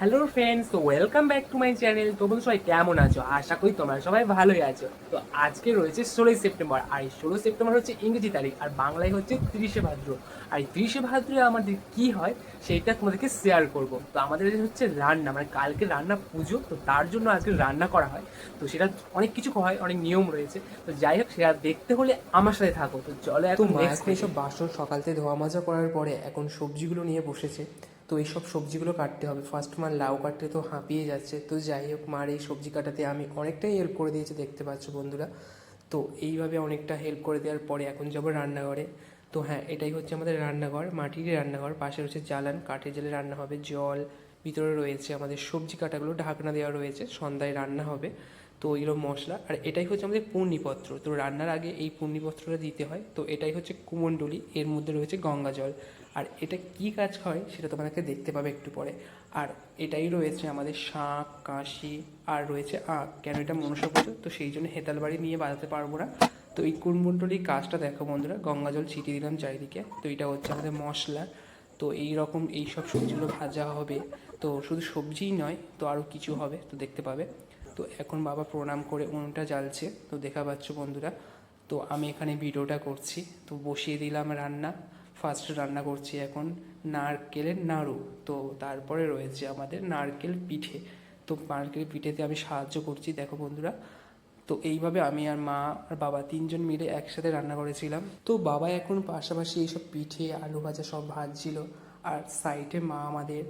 Hello friends তো welcome back to my channel তো বন্ধু সবাই কেমন আছো? আশা করি তোমরা সবাই ভালোই আছো। তো আজকে রয়েছে ষোলোই সেপ্টেম্বর। আর এই ষোলোই সেপ্টেম্বর হচ্ছে ইংরেজি তারিখ আর বাংলায় হচ্ছে তিরিশে ভাদ্র। আর এই তিরিশে ভাদ্রে আমাদের কি হয় সেইটা তোমাদেরকে শেয়ার করব। তো আমাদের হচ্ছে রান্না মানে কালকে রান্না পুজো তো তার জন্য আজকে রান্না করা হয়। তো সেটা অনেক কিছু হয় অনেক নিয়ম রয়েছে। তো যাই হোক সেটা দেখতে হলে আমার সাথে থাকো। তো চলো তো এখন নেক্সট এইসব বাসন সকালতে ধোয়া মাজা করার পরে এখন সবজিগুলো নিয়ে বসেছে। তো এইসব সবজিগুলো কাটতে হবে। ফার্স্ট মার লাউ কাটতে তো হাঁপিয়ে যাচ্ছে। তো যাই হোক, মার এই সবজি কাটাতে আমি অনেকটাই হেল্প করে দিয়েছি, দেখতে পাচ্ছ বন্ধুরা। তো এইভাবে অনেকটা হেল্প করে দেওয়ার পরে এখন যাব রান্নাঘরে। তো হ্যাঁ এটাই হচ্ছে আমাদের রান্নাঘর, মাটির রান্নাঘর। পাশে রয়েছে জ্বালান, কাঠের জলে রান্না হবে, জল। ভিতরে রয়েছে আমাদের সবজি কাটাগুলো, ঢাকনা দেওয়া রয়েছে, সন্ধ্যায় রান্না হবে। তো এগুলো মশলা, আর এটাই হচ্ছে আমাদের পূর্ণিপত্র। তো রান্নার আগে এই পূর্ণিপত্রটা দিতে হয়। তো এটাই হচ্ছে কুমণ্ডলি, এর মধ্যে রয়েছে গঙ্গা জল। আর এটা কি কাজ হয় সেটা তোমাদেরকে দেখতে পাবে একটু পরে। আর এটাই রয়েছে আমাদের শাঁখ, কাশি, আর রয়েছে আঁক কেন এটা মনসা তো সেই জন্য হেতাল বাড়ি নিয়ে বাজাতে পারব না। তো এই কুমণ্ডলির কাজটা দেখো বন্ধুরা, গঙ্গা জল ছিটিয়ে দিলাম চারিদিকে। তো এটা হচ্ছে আমাদের মশলা। তো এই রকম এই সব সবজিগুলো ভাজা হবে। তো শুধু সবজিই নয়, তো আরও কিছু হবে, তো দেখতে পাবে। তো এখন বাবা প্রণাম করে উনুনটা জ্বালছে। তো দেখা পাচ্ছ বন্ধুরা, তো আমি এখানে ভিডিওটা করছি। তো বসিয়ে দিলাম রান্না। ফার্স্ট রান্না করছি এখন নারকেলের নাড়ু। তো তারপরে রয়েছে আমাদের নারকেল পিঠে। তো নারকেল পিঠেতে আমি সাহায্য করছি, দেখো বন্ধুরা। তো এইভাবে আমি আর মা আর বাবা তিনজন মিলে একসাথে রান্না করেছিলাম। তো বাবা এখন পাশাপাশি এইসব পিঠে, আলু ভাজা সব ভাজছিল। আর সাইডে মা আমাদের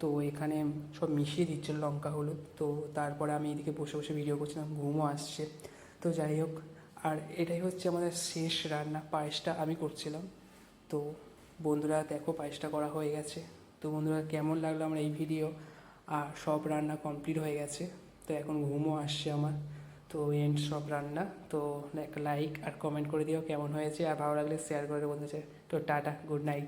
তো এখানে সব মিশিয়ে দিচ্ছিল লঙ্কা, হলুদ। তো তারপরে আমি এদিকে বসে বসে ভিডিও করছিলাম, ঘুমও আসছে। তো যাই হোক, আর এটাই হচ্ছে আমাদের শেষ রান্না, পায়েসটা আমি করছিলাম। তো বন্ধুরা, দেখো পায়েসটা করা হয়ে গেছে। তো বন্ধুরা, কেমন লাগল আমার এই ভিডিও আর সব রান্না কমপ্লিট হয়ে গেছে। তো এখন ঘুমও আসছে আমার। তো এন্ড সব রান্না। তো একটা লাইক আর কমেন্ট করে দিও কেমন হয়েছে। আর ভালো লাগলে শেয়ার করে বন্ধু তো টাটা গুড নাইট